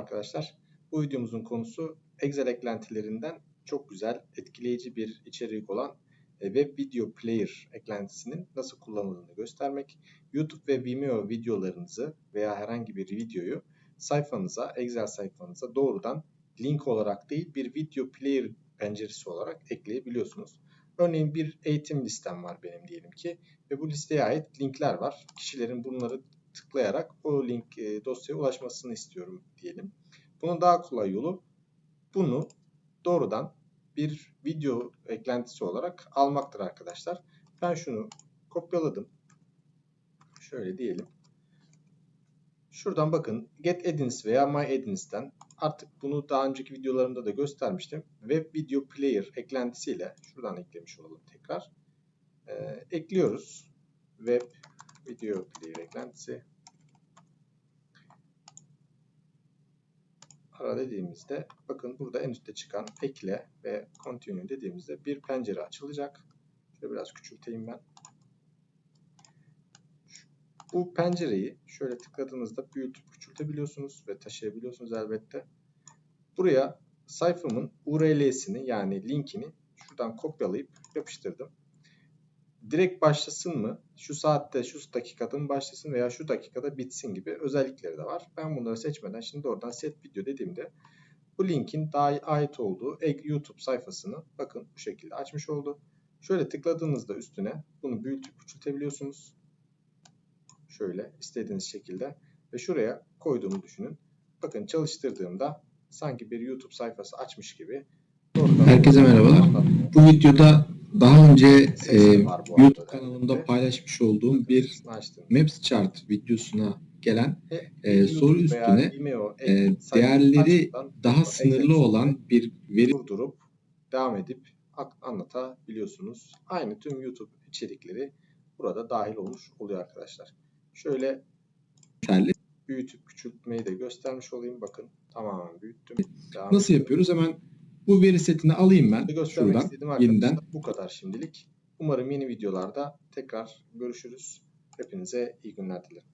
arkadaşlar. Bu videomuzun konusu Excel eklentilerinden çok güzel, etkileyici bir içerik olan e, Web Video Player eklentisinin nasıl kullanıldığını göstermek. YouTube ve Vimeo videolarınızı veya herhangi bir videoyu sayfanıza, Excel sayfanıza doğrudan link olarak değil bir video player penceresi olarak ekleyebiliyorsunuz. Örneğin bir eğitim listem var benim diyelim ki ve bu listeye ait linkler var. Kişilerin bunları tıklayarak o link e, dosyaya ulaşmasını istiyorum diyelim. Bunun daha kolay yolu bunu doğrudan bir video eklentisi olarak almaktır arkadaşlar. Ben şunu kopyaladım. Şöyle diyelim. Şuradan bakın Get Addons veya My Addons'ten artık bunu daha önceki videolarımda da göstermiştim. Web Video Player eklentisiyle şuradan eklemiş olalım tekrar. Ee, ekliyoruz. Web Video Player eklentisi. Ara dediğimizde bakın burada en üstte çıkan ekle ve continue dediğimizde bir pencere açılacak. Şöyle biraz küçülteyim ben. Bu pencereyi şöyle tıkladığınızda büyütüp küçültebiliyorsunuz ve taşıyabiliyorsunuz elbette. Buraya sayfamın URL'sini yani linkini şuradan kopyalayıp yapıştırdım. Direkt başlasın mı? Şu saatte, şu dakikada mı başlasın veya şu dakikada bitsin gibi özellikleri de var. Ben bunları seçmeden şimdi oradan set video dediğimde bu linkin daha ait olduğu YouTube sayfasını bakın bu şekilde açmış oldu. Şöyle tıkladığınızda üstüne bunu büyütüp küçültebiliyorsunuz. Şöyle istediğiniz şekilde ve şuraya koyduğumu düşünün. Bakın çalıştırdığımda sanki bir YouTube sayfası açmış gibi. Herkese merhabalar. Bu videoda daha önce e, YouTube kanalımda paylaşmış olduğum bir. Maps Chart videosuna gelen e, soru üstüne e, değerleri daha sınırlı olan bir veri durdurup devam edip anlatabiliyorsunuz. Aynı tüm YouTube içerikleri burada dahil olmuş oluyor arkadaşlar. Şöyle büyütüp küçültmeyi de göstermiş olayım. Bakın tamamen büyüttüm. Devam Nasıl ediyorum. yapıyoruz? Hemen bu veri setini alayım ben göstermek şuradan istediğim arkadaşlar yeniden. bu kadar şimdilik. Umarım yeni videolarda tekrar görüşürüz. Hepinize iyi günler dilerim.